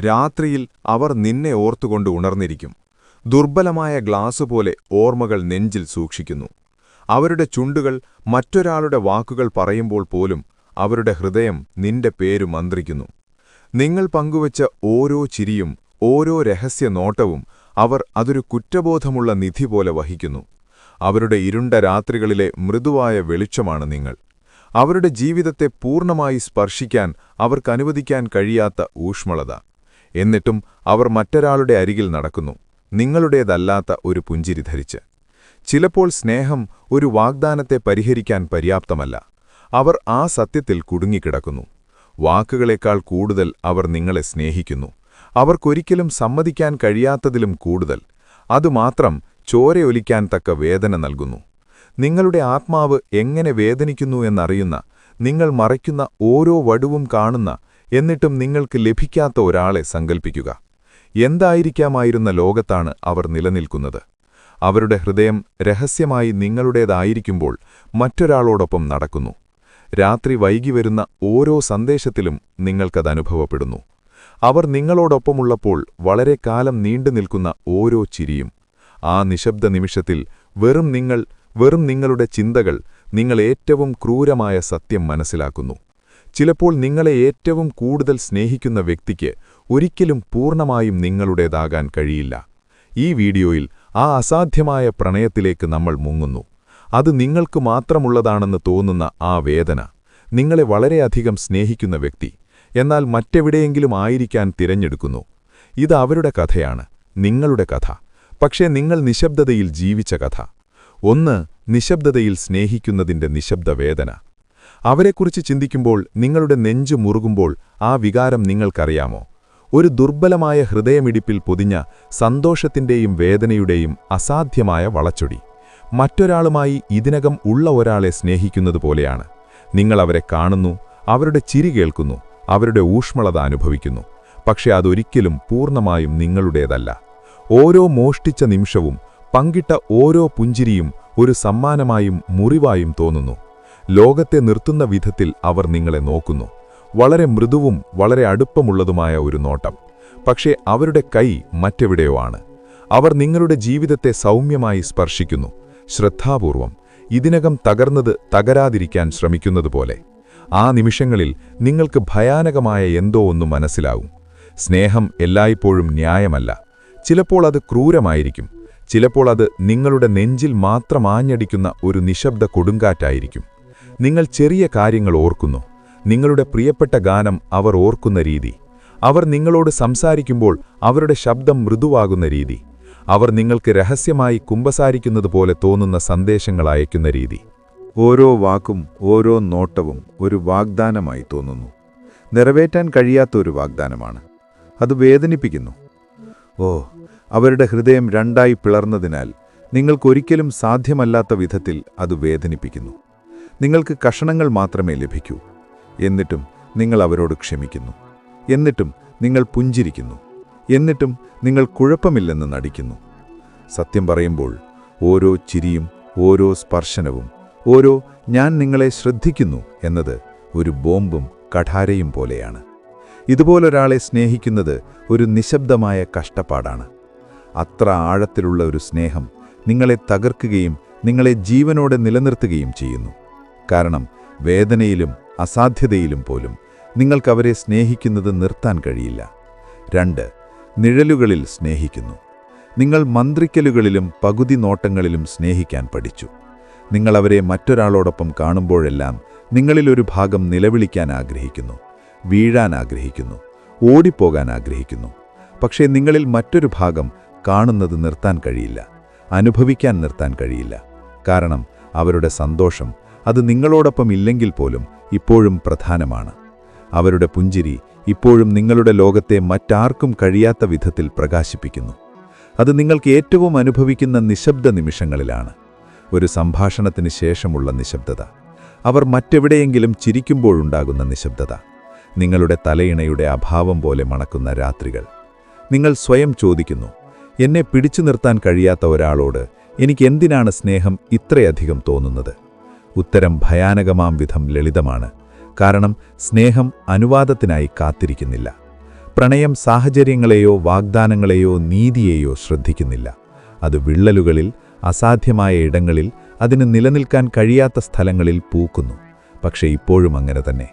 രാത്രിയിൽ അവർ നിന്നെ ഓർത്തുകൊണ്ട് ഉണർന്നിരിക്കും. ദുർബലമായ ഗ്ലാസ് പോലെ ഓർമ്മകൾ നെഞ്ചിൽ സൂക്ഷിക്കുന്നു. അവരുടെ ചുണ്ടുകൾ മറ്റൊരാളുടെ വാക്കുകൾ പറയുമ്പോൾ പോലും അവരുടെ ഹൃദയം നിന്റെ പേരു മന്ത്രിക്കുന്നു. നിങ്ങൾ പങ്കുവച്ച ഓരോ ചിരിയും ഓരോ രഹസ്യ നോട്ടവും അവർ അതൊരു കുറ്റബോധമുള്ള നിധി പോലെ വഹിക്കുന്നു. അവരുടെ ഇരുണ്ട രാത്രികളിലെ മൃദുവായ വെളിച്ചമാണ് നിങ്ങൾ. അവരുടെ ജീവിതത്തെ പൂർണമായി സ്പർശിക്കാൻ അവർക്കനുവദിക്കാൻ കഴിയാത്ത ഊഷ്മളത. എന്നിട്ടും അവർ മറ്റൊരാളുടെ അരികിൽ നടക്കുന്നു. നിങ്ങളുടേതല്ലാത്ത ഒരു പുഞ്ചിരി ധരിച്ച്. ചിലപ്പോൾ സ്നേഹം ഒരു വാഗ്ദാനത്തെ പരിഹരിക്കാൻ പര്യാപ്തമല്ല. അവർ ആ സത്യത്തിൽ കുടുങ്ങിക്കിടക്കുന്നു. വാക്കുകളേക്കാൾ കൂടുതൽ അവർ നിങ്ങളെ സ്നേഹിക്കുന്നു. അവർക്കൊരിക്കലും സമ്മതിക്കാൻ കഴിയാത്തതിലും കൂടുതൽ. അതുമാത്രം ചോരയൊലിക്കാൻ തക്ക വേദന നൽകുന്നു. നിങ്ങളുടെ ആത്മാവ് എങ്ങനെ വേദനിക്കുന്നു എന്നറിയുന്ന നിങ്ങൾ മറയ്ക്കുന്ന ഓരോ വടുവും കാണുന്ന എന്നിട്ടും നിങ്ങൾക്ക് ലഭിക്കാത്ത ഒരാളെ സങ്കൽപ്പിക്കുക. എന്തായിരിക്കാമായിരുന്ന ലോകത്താണ് അവർ നിലനിൽക്കുന്നത്. അവരുടെ ഹൃദയം രഹസ്യമായി നിങ്ങളുടേതായിരിക്കുമ്പോൾ മറ്റൊരാളോടൊപ്പം നടക്കുന്നു. രാത്രി വൈകി വരുന്ന ഓരോ സന്ദേശത്തിലും നിങ്ങൾക്കതനുഭവപ്പെടുന്നു അവർ നിങ്ങളോടൊപ്പമുള്ളപ്പോൾ വളരെ കാലം നീണ്ടു നിൽക്കുന്ന ഓരോ ചിരിയും. ആ നിശബ്ദ നിമിഷത്തിൽ വെറും നിങ്ങൾ വെറും നിങ്ങളുടെ ചിന്തകൾ നിങ്ങൾ ഏറ്റവും ക്രൂരമായ സത്യം മനസ്സിലാക്കുന്നു. ചിലപ്പോൾ നിങ്ങളെ ഏറ്റവും കൂടുതൽ സ്നേഹിക്കുന്ന വ്യക്തിക്ക് ഒരിക്കലും പൂർണമായും നിങ്ങളുടേതാകാൻ കഴിയില്ല. ഈ വീഡിയോയിൽ ആ അസാധ്യമായ പ്രണയത്തിലേക്ക് നമ്മൾ മുങ്ങുന്നു. അത് നിങ്ങൾക്ക് മാത്രമുള്ളതാണെന്ന് തോന്നുന്ന ആ വേദന നിങ്ങളെ വളരെയധികം സ്നേഹിക്കുന്ന വ്യക്തി എന്നാൽ മറ്റെവിടെയെങ്കിലും ആയിരിക്കാൻ തിരഞ്ഞെടുക്കുന്നു. ഇത് അവരുടെ കഥയാണ് നിങ്ങളുടെ കഥ. പക്ഷേ നിങ്ങൾ നിശബ്ദതയിൽ ജീവിച്ച കഥ. ഒന്ന് നിശബ്ദതയിൽ സ്നേഹിക്കുന്നതിന്റെ നിശബ്ദ വേദന. അവരെക്കുറിച്ച് ചിന്തിക്കുമ്പോൾ നിങ്ങളുടെ നെഞ്ചു മുറുകുമ്പോൾ ആ വികാരം നിങ്ങൾക്കറിയാമോ? ഒരു ദുർബലമായ ഹൃദയമിടിപ്പിൽ പൊതിഞ്ഞ സന്തോഷത്തിന്റെയും വേദനയുടെയും അസാധ്യമായ വളച്ചൊടി. മറ്റൊരാളുമായി ഇതിനകം ഉള്ള ഒരാളെ സ്നേഹിക്കുന്നതുപോലെയാണ് നിങ്ങൾ അവരെ കാണുന്നു അവരുടെ ചിരി കേൾക്കുന്നു അവരുടെ ഊഷ്മളത അനുഭവിക്കുന്നു. പക്ഷെ അതൊരിക്കലും പൂർണമായും നിങ്ങളുടേതല്ല. ഓരോ മോഷ്ടിച്ച നിമിഷവും പങ്കിട്ട ഓരോ പുഞ്ചിരിയും ഒരു സമ്മാനമായും മുറിവായും തോന്നുന്നു. ലോകത്തെ നിർത്തുന്ന വിധത്തിൽ അവർ നിങ്ങളെ നോക്കുന്നു. വളരെ മൃദുവും വളരെ അടുപ്പമുള്ളതുമായ ഒരു നോട്ടം. പക്ഷേ അവരുടെ കൈ മറ്റെവിടെയോ ആണ് അവർ നിങ്ങളുടെ ജീവിതത്തെ സൗമ്യമായി സ്പർശിക്കുന്നു. ശ്രദ്ധാപൂർവം. ഇതിനകം തകർന്നത് തകരാതിരിക്കാൻ ശ്രമിക്കുന്നതുപോലെ. ആ നിമിഷങ്ങളിൽ നിങ്ങൾക്ക് ഭയാനകമായ എന്തോ ഒന്ന് മനസ്സിലാവും. സ്നേഹം എല്ലായ്പ്പോഴും ന്യായമല്ല. ചിലപ്പോൾ അത് ക്രൂരമായിരിക്കും. ചിലപ്പോൾ അത് നിങ്ങളുടെ നെഞ്ചിൽ മാത്രം ആഞ്ഞടിക്കുന്ന ഒരു നിശബ്ദ കൊടുങ്കാറ്റായിരിക്കും. നിങ്ങൾ ചെറിയ കാര്യങ്ങൾ ഓർക്കുന്നു. നിങ്ങളുടെ പ്രിയപ്പെട്ട ഗാനം അവർ ഓർക്കുന്ന രീതി. അവർ നിങ്ങളോട് സംസാരിക്കുമ്പോൾ അവരുടെ ശബ്ദം മൃദുവാകുന്ന രീതി. അവർ നിങ്ങൾക്ക് രഹസ്യമായി കുമ്പസാരിക്കുന്നതുപോലെ തോന്നുന്ന സന്ദേശങ്ങൾ അയക്കുന്ന രീതി. ഓരോ വാക്കും ഓരോ നോട്ടവും ഒരു വാഗ്ദാനമായി തോന്നുന്നു. നിറവേറ്റാൻ കഴിയാത്ത ഒരു വാഗ്ദാനമാണ്. അത് വേദനിപ്പിക്കുന്നു. ഓ അവരുടെ ഹൃദയം രണ്ടായി പിളർന്നതിനാൽ നിങ്ങൾക്കൊരിക്കലും സാധ്യമല്ലാത്ത വിധത്തിൽ അത് വേദനിപ്പിക്കുന്നു. നിങ്ങൾക്ക് കഷണങ്ങൾ മാത്രമേ ലഭിക്കൂ. എന്നിട്ടും നിങ്ങൾ അവരോട് ക്ഷമിക്കുന്നു. എന്നിട്ടും നിങ്ങൾ പുഞ്ചിരിക്കുന്നു. എന്നിട്ടും നിങ്ങൾ കുഴപ്പമില്ലെന്ന് നടിക്കുന്നു. സത്യം പറയുമ്പോൾ ഓരോ ചിരിയും ഓരോ സ്പർശനവും ഓരോ ഞാൻ നിങ്ങളെ ശ്രദ്ധിക്കുന്നു എന്നത് ഒരു ബോംബും കഠാരയും പോലെയാണ്. ഇതുപോലൊരാളെ സ്നേഹിക്കുന്നത് ഒരു നിശബ്ദമായ കഷ്ടപ്പാടാണ്. അത്ര ആഴത്തിലുള്ള ഒരു സ്നേഹം നിങ്ങളെ തകർക്കുകയും നിങ്ങളെ ജീവനോടെ നിലനിർത്തുകയും ചെയ്യുന്നു. കാരണം വേദനയിലും അസാധ്യതയിലും പോലും നിങ്ങൾക്കവരെ സ്നേഹിക്കുന്നത് നിർത്താൻ കഴിയില്ല. രണ്ട് നിഴലുകളിൽ സ്നേഹിക്കുന്നു. നിങ്ങൾ മന്ത്രിക്കലുകളിലും പകുതി നോട്ടങ്ങളിലും സ്നേഹിക്കാൻ പഠിച്ചു. നിങ്ങളവരെ മറ്റൊരാളോടൊപ്പം കാണുമ്പോഴെല്ലാം നിങ്ങളിലൊരു ഭാഗം നിലവിളിക്കാൻ ആഗ്രഹിക്കുന്നു വീഴാൻ ആഗ്രഹിക്കുന്നു ഓടിപ്പോകാൻ ആഗ്രഹിക്കുന്നു. പക്ഷേ നിങ്ങളിൽ മറ്റൊരു ഭാഗം കാണുന്നത് നിർത്താൻ കഴിയില്ല അനുഭവിക്കാൻ നിർത്താൻ കഴിയില്ല. കാരണം അവരുടെ സന്തോഷം അത് നിങ്ങളോടൊപ്പം ഇല്ലെങ്കിൽ പോലും ഇപ്പോഴും പ്രധാനമാണ്. അവരുടെ പുഞ്ചിരി ഇപ്പോഴും നിങ്ങളുടെ ലോകത്തെ മറ്റാർക്കും കഴിയാത്ത വിധത്തിൽ പ്രകാശിപ്പിക്കുന്നു. അത് നിങ്ങൾക്ക് ഏറ്റവും അനുഭവിക്കുന്ന നിശബ്ദ നിമിഷങ്ങളിലാണ്. ഒരു സംഭാഷണത്തിന് ശേഷമുള്ള നിശബ്ദത. അവർ മറ്റെവിടെയെങ്കിലും ചിരിക്കുമ്പോഴുണ്ടാകുന്ന നിശബ്ദത. നിങ്ങളുടെ തലയിണയുടെ അഭാവം പോലെ മണക്കുന്ന രാത്രികൾ. നിങ്ങൾ സ്വയം ചോദിക്കുന്നു എന്നെ പിടിച്ചു നിർത്താൻ കഴിയാത്ത ഒരാളോട് എനിക്ക് എന്തിനാണ് സ്നേഹം ഇത്രയധികം തോന്നുന്നത്? ഉത്തരം ഭയാനകമാം വിധം ലളിതമാണ്. കാരണം സ്നേഹം അനുവാദത്തിനായി കാത്തിരിക്കുന്നില്ല. പ്രണയം സാഹചര്യങ്ങളെയോ വാഗ്ദാനങ്ങളെയോ നീതിയെയോ ശ്രദ്ധിക്കുന്നില്ല. അത് വിള്ളലുകളിൽ അസാധ്യമായ ഇടങ്ങളിൽ അതിന് നിലനിൽക്കാൻ കഴിയാത്ത സ്ഥലങ്ങളിൽ പൂക്കുന്നു. പക്ഷേ ഇപ്പോഴും അങ്ങനെ തന്നെ.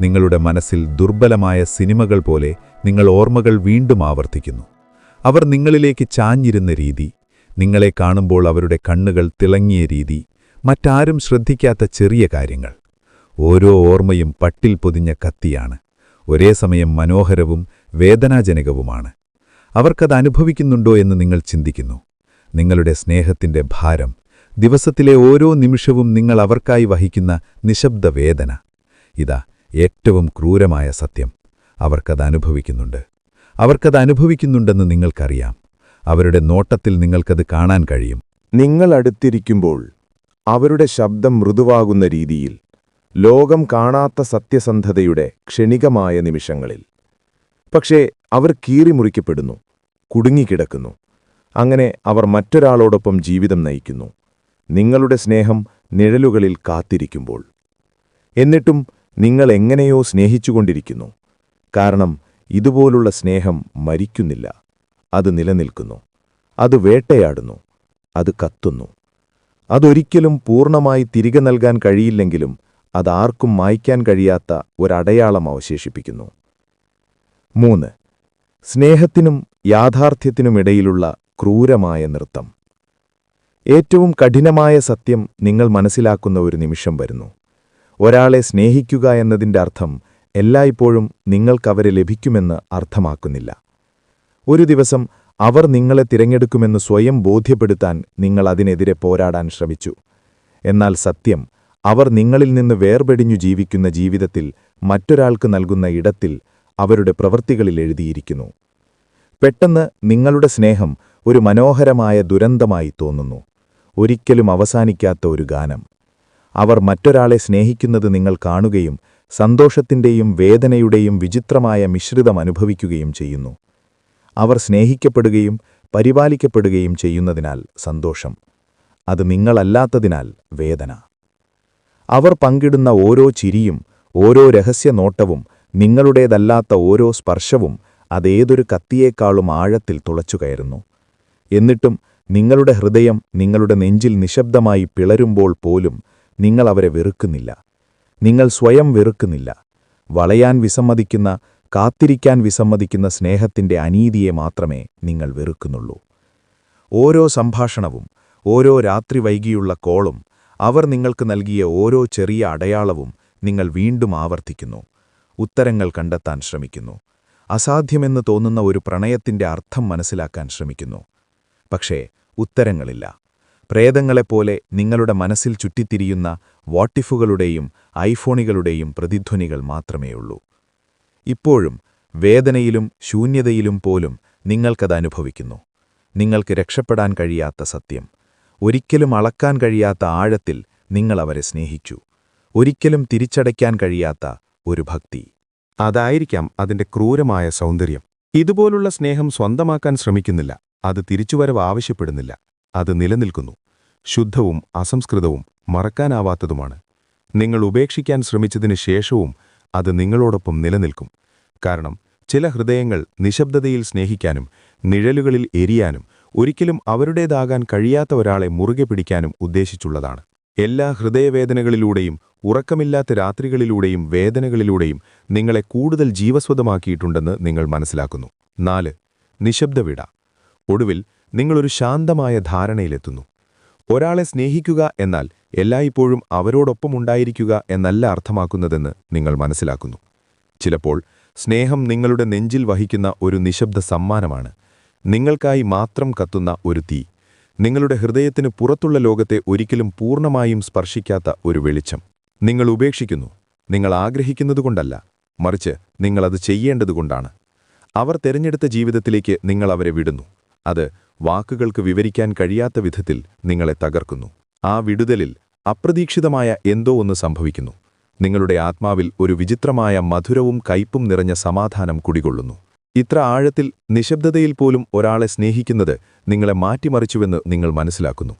നിങ്ങളുടെ മനസ്സിൽ ദുർബലമായ സിനിമകൾ പോലെ നിങ്ങൾ ഓർമ്മകൾ വീണ്ടും ആവർത്തിക്കുന്നു. അവർ നിങ്ങളിലേക്ക് ചാഞ്ഞിരുന്ന രീതി നിങ്ങളെ കാണുമ്പോൾ അവരുടെ കണ്ണുകൾ തിളങ്ങിയ രീതി മറ്റാരും ശ്രദ്ധിക്കാത്ത ചെറിയ കാര്യങ്ങൾ. ഓരോ ഓർമ്മയും പട്ടിൽ പൊതിഞ്ഞ കത്തിയാണ്. ഒരേ സമയം മനോഹരവും വേദനാജനകവുമാണ്. അവർക്കത് അനുഭവിക്കുന്നുണ്ടോ എന്ന് നിങ്ങൾ ചിന്തിക്കുന്നു. നിങ്ങളുടെ സ്നേഹത്തിന്റെ ഭാരം ദിവസത്തിലെ ഓരോ നിമിഷവും നിങ്ങൾ അവർക്കായി വഹിക്കുന്ന നിശബ്ദ വേദന. ഇതാ ഏറ്റവും ക്രൂരമായ സത്യം. അവർക്കത് അനുഭവിക്കുന്നുണ്ട്. അവർക്കത് അനുഭവിക്കുന്നുണ്ടെന്ന് നിങ്ങൾക്കറിയാം. അവരുടെ നോട്ടത്തിൽ നിങ്ങൾക്കത് കാണാൻ കഴിയും. നിങ്ങൾ അടുത്തിരിക്കുമ്പോൾ അവരുടെ ശബ്ദം മൃദുവാകുന്ന രീതിയിൽ ലോകം കാണാത്ത സത്യസന്ധതയുടെ ക്ഷണികമായ നിമിഷങ്ങളിൽ. പക്ഷേ അവർ കീറിമുറിക്കപ്പെടുന്നു കുടുങ്ങിക്കിടക്കുന്നു. അങ്ങനെ അവർ മറ്റൊരാളോടൊപ്പം ജീവിതം നയിക്കുന്നു. നിങ്ങളുടെ സ്നേഹം നിഴലുകളിൽ കാത്തിരിക്കുമ്പോൾ. എന്നിട്ടും നിങ്ങൾ എങ്ങനെയോ സ്നേഹിച്ചുകൊണ്ടിരിക്കുന്നു. കാരണം ഇതുപോലുള്ള സ്നേഹം മരിക്കുന്നില്ല. അത് നിലനിൽക്കുന്നു. അത് വേട്ടയാടുന്നു. അത് കത്തുന്നു. അതൊരിക്കലും പൂർണമായി തിരികെ നൽകാൻ കഴിയില്ലെങ്കിലും അതാർക്കും മായ്ക്കാൻ കഴിയാത്ത ഒരടയാളം അവശേഷിപ്പിക്കുന്നു. മൂന്ന് സ്നേഹത്തിനും യാഥാർത്ഥ്യത്തിനുമിടയിലുള്ള ക്രൂരമായ നൃത്തം. ഏറ്റവും കഠിനമായ സത്യം നിങ്ങൾ മനസ്സിലാക്കുന്ന ഒരു നിമിഷം വരുന്നു. ഒരാളെ സ്നേഹിക്കുക എന്നതിന്റെ അർത്ഥം എല്ലായ്പ്പോഴും നിങ്ങൾക്കവരെ ലഭിക്കുമെന്ന് അർത്ഥമാക്കുന്നില്ല. ഒരു ദിവസം അവർ നിങ്ങളെ തിരഞ്ഞെടുക്കുമെന്ന് സ്വയം ബോധ്യപ്പെടുത്താൻ നിങ്ങൾ അതിനെതിരെ പോരാടാൻ ശ്രമിച്ചു. എന്നാൽ സത്യം അവർ നിങ്ങളിൽ നിന്ന് വേർപെടിഞ്ഞു ജീവിക്കുന്ന ജീവിതത്തിൽ മറ്റൊരാൾക്ക് നൽകുന്ന ഇടത്തിൽ അവരുടെ പ്രവൃത്തികളിൽ എഴുതിയിരിക്കുന്നു. പെട്ടെന്ന് നിങ്ങളുടെ സ്നേഹം ഒരു മനോഹരമായ ദുരന്തമായി തോന്നുന്നു. ഒരിക്കലും അവസാനിക്കാത്ത ഒരു ഗാനം. അവർ മറ്റൊരാളെ സ്നേഹിക്കുന്നത് നിങ്ങൾ കാണുകയും സന്തോഷത്തിന്റെയും വേദനയുടെയും വിചിത്രമായ മിശ്രിതം അനുഭവിക്കുകയും ചെയ്യുന്നു. അവർ സ്നേഹിക്കപ്പെടുകയും പരിപാലിക്കപ്പെടുകയും ചെയ്യുന്നതിനാൽ സന്തോഷം. അത് നിങ്ങളല്ലാത്തതിനാൽ വേദന. അവർ പങ്കിടുന്ന ഓരോ ചിരിയും ഓരോ രഹസ്യ നോട്ടവും നിങ്ങളുടേതല്ലാത്ത ഓരോ സ്പർശവും അതേതൊരു കത്തിയേക്കാളും ആഴത്തിൽ തുളച്ചുകയറുന്നു എന്നിട്ടും നിങ്ങളുടെ ഹൃദയം നിങ്ങളുടെ നെഞ്ചിൽ നിശബ്ദമായി പിളരുമ്പോൾ പോലും നിങ്ങൾ അവരെ വെറുക്കുന്നില്ല. നിങ്ങൾ സ്വയം വെറുക്കുന്നില്ല. വളയാൻ വിസമ്മതിക്കുന്ന കാത്തിരിക്കാൻ വിസമ്മതിക്കുന്ന സ്നേഹത്തിന്റെ അനീതിയെ മാത്രമേ നിങ്ങൾ വെറുക്കുന്നുള്ളൂ. ഓരോ സംഭാഷണവും ഓരോ രാത്രി വൈകിയുള്ള കോളും അവർ നിങ്ങൾക്ക് നൽകിയ ഓരോ ചെറിയ അടയാളവും നിങ്ങൾ വീണ്ടും ആവർത്തിക്കുന്നു. ഉത്തരങ്ങൾ കണ്ടെത്താൻ ശ്രമിക്കുന്നു. അസാധ്യമെന്ന് തോന്നുന്ന ഒരു പ്രണയത്തിന്റെ അർത്ഥം മനസ്സിലാക്കാൻ ശ്രമിക്കുന്നു. പക്ഷേ ഉത്തരങ്ങളില്ല. പ്രേതങ്ങളെപ്പോലെ നിങ്ങളുടെ മനസ്സിൽ ചുറ്റിത്തിരിയുന്ന വാട്ടിഫുകളുടെയും ഐഫോണുകളുടെയും പ്രതിധ്വനികൾ മാത്രമേയുള്ളൂ. ഇപ്പോഴും വേദനയിലും ശൂന്യതയിലും പോലും നിങ്ങൾക്കത് അനുഭവിക്കുന്നു. നിങ്ങൾക്ക് രക്ഷപ്പെടാൻ കഴിയാത്ത സത്യം. ഒരിക്കലും അളക്കാൻ കഴിയാത്ത ആഴത്തിൽ നിങ്ങൾ അവരെ സ്നേഹിച്ചു. ഒരിക്കലും തിരിച്ചടയ്ക്കാൻ കഴിയാത്ത ഒരു ഭക്തി. അതായിരിക്കാം അതിന്റെ ക്രൂരമായ സൗന്ദര്യം. ഇതുപോലുള്ള സ്നേഹം സ്വന്തമാക്കാൻ ശ്രമിക്കുന്നില്ല. അത് തിരിച്ചുവരവ് ആവശ്യപ്പെടുന്നില്ല. അത് നിലനിൽക്കുന്നു. ശുദ്ധവും അസംസ്കൃതവും മറക്കാനാവാത്തതുമാണ്. നിങ്ങൾ ഉപേക്ഷിക്കാൻ ശ്രമിച്ചതിന് ശേഷവും അത് നിങ്ങളോടൊപ്പം നിലനിൽക്കും. കാരണം ചില ഹൃദയങ്ങൾ നിശബ്ദതയിൽ സ്നേഹിക്കാനും നിഴലുകളിൽ എരിയാനും ഒരിക്കലും അവരുടേതാകാൻ കഴിയാത്ത ഒരാളെ മുറുകെ പിടിക്കാനും ഉദ്ദേശിച്ചുള്ളതാണ്. എല്ലാ ഹൃദയവേദനകളിലൂടെയും ഉറക്കമില്ലാത്ത രാത്രികളിലൂടെയും വേദനകളിലൂടെയും നിങ്ങളെ കൂടുതൽ ജീവസ്വതമാക്കിയിട്ടുണ്ടെന്ന് നിങ്ങൾ മനസ്സിലാക്കുന്നു. നാല് നിശബ്ദവിട ഒടുവിൽ നിങ്ങളൊരു ശാന്തമായ ധാരണയിലെത്തുന്നു. ഒരാളെ സ്നേഹിക്കുക എന്നാൽ എല്ലായ്പ്പോഴും അവരോടൊപ്പം ഉണ്ടായിരിക്കുക എന്നല്ല അർത്ഥമാക്കുന്നതെന്ന് നിങ്ങൾ മനസ്സിലാക്കുന്നു. ചിലപ്പോൾ സ്നേഹം നിങ്ങളുടെ നെഞ്ചിൽ വഹിക്കുന്ന ഒരു നിശബ്ദ സമ്മാനമാണ്. നിങ്ങൾക്കായി മാത്രം കത്തുന്ന ഒരു തീ. നിങ്ങളുടെ ഹൃദയത്തിന് പുറത്തുള്ള ലോകത്തെ ഒരിക്കലും പൂർണമായും സ്പർശിക്കാത്ത ഒരു വെളിച്ചം. നിങ്ങൾ ഉപേക്ഷിക്കുന്നു. നിങ്ങൾ ആഗ്രഹിക്കുന്നതുകൊണ്ടല്ല മറിച്ച് നിങ്ങളത് ചെയ്യേണ്ടതുകൊണ്ടാണ് അവർ തെരഞ്ഞെടുത്ത ജീവിതത്തിലേക്ക് നിങ്ങൾ അവരെ വിടുന്നു. അത് വാക്കുകൾക്ക് വിവരിക്കാൻ കഴിയാത്ത വിധത്തിൽ നിങ്ങളെ തകർക്കുന്നു. ആ വിടുതലിൽ അപ്രതീക്ഷിതമായ എന്തോ ഒന്ന് സംഭവിക്കുന്നു. നിങ്ങളുടെ ആത്മാവിൽ ഒരു വിചിത്രമായ മധുരവും കയ്പും നിറഞ്ഞ സമാധാനം കുടികൊള്ളുന്നു. ഇത്ര ആഴത്തിൽ നിശബ്ദതയിൽ പോലും ഒരാളെ സ്നേഹിക്കുന്നത് നിങ്ങളെ മാറ്റിമറിച്ചുവെന്ന് നിങ്ങൾ മനസ്സിലാക്കുന്നു.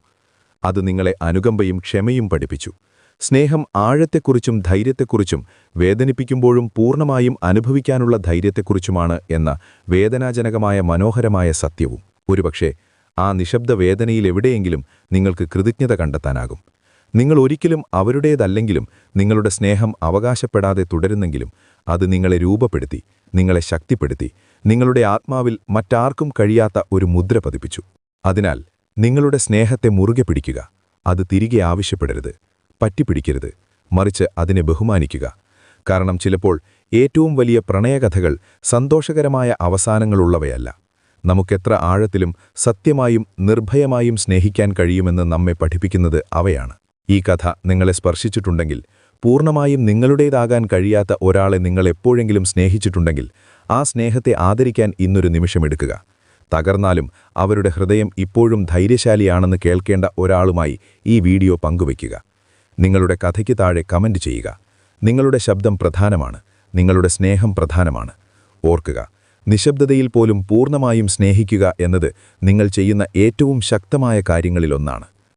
അത് നിങ്ങളെ അനുകമ്പയും ക്ഷമയും പഠിപ്പിച്ചു. സ്നേഹം ആഴത്തെക്കുറിച്ചും ധൈര്യത്തെക്കുറിച്ചും വേദനിപ്പിക്കുമ്പോഴും പൂർണമായും അനുഭവിക്കാനുള്ള ധൈര്യത്തെക്കുറിച്ചുമാണ് എന്ന വേദനാജനകമായ മനോഹരമായ സത്യവും. ഒരുപക്ഷെ ആ നിശബ്ദ വേദനയിൽ എവിടെയെങ്കിലും നിങ്ങൾക്ക് കൃതജ്ഞത കണ്ടെത്താനാകും. നിങ്ങൾ ഒരിക്കലും അവരുടേതല്ലെങ്കിലും നിങ്ങളുടെ സ്നേഹം അവകാശപ്പെടാതെ തുടരുന്നെങ്കിലും അത് നിങ്ങളെ രൂപപ്പെടുത്തി നിങ്ങളെ ശക്തിപ്പെടുത്തി നിങ്ങളുടെ ആത്മാവിൽ മറ്റാർക്കും കഴിയാത്ത ഒരു മുദ്ര പതിപ്പിച്ചു. അതിനാൽ നിങ്ങളുടെ സ്നേഹത്തെ മുറുകെ പിടിക്കുക അത് തിരികെ ആവശ്യപ്പെടരുത് പറ്റിപ്പിടിക്കരുത് മറിച്ച് അതിനെ ബഹുമാനിക്കുക. കാരണം ചിലപ്പോൾ ഏറ്റവും വലിയ പ്രണയകഥകൾ സന്തോഷകരമായ അവസാനങ്ങളുള്ളവയല്ല. നമുക്കെത്ര ആഴത്തിലും സത്യമായും നിർഭയമായും സ്നേഹിക്കാൻ കഴിയുമെന്ന് നമ്മെ പഠിപ്പിക്കുന്നത് അവയാണ്. ഈ കഥ നിങ്ങളെ സ്പർശിച്ചിട്ടുണ്ടെങ്കിൽ പൂർണമായും നിങ്ങളുടേതാകാൻ കഴിയാത്ത ഒരാളെ നിങ്ങൾ എപ്പോഴെങ്കിലും സ്നേഹിച്ചിട്ടുണ്ടെങ്കിൽ ആ സ്നേഹത്തെ ആദരിക്കാൻ ഇന്നൊരു നിമിഷമെടുക്കുക തകർന്നാലും അവരുടെ ഹൃദയം ഇപ്പോഴും ധൈര്യശാലിയാണെന്ന് കേൾക്കേണ്ട ഒരാളുമായി ഈ വീഡിയോ പങ്കുവയ്ക്കുക. നിങ്ങളുടെ കഥയ്ക്ക് താഴെ കമന്റ് ചെയ്യുക. നിങ്ങളുടെ ശബ്ദം പ്രധാനമാണ്. നിങ്ങളുടെ സ്നേഹം പ്രധാനമാണ്. ഓർക്കുക നിശബ്ദതയിൽ പോലും പൂർണമായും സ്നേഹിക്കുക എന്നത് നിങ്ങൾ ചെയ്യുന്ന ഏറ്റവും ശക്തമായ കാര്യങ്ങളിലൊന്നാണ്.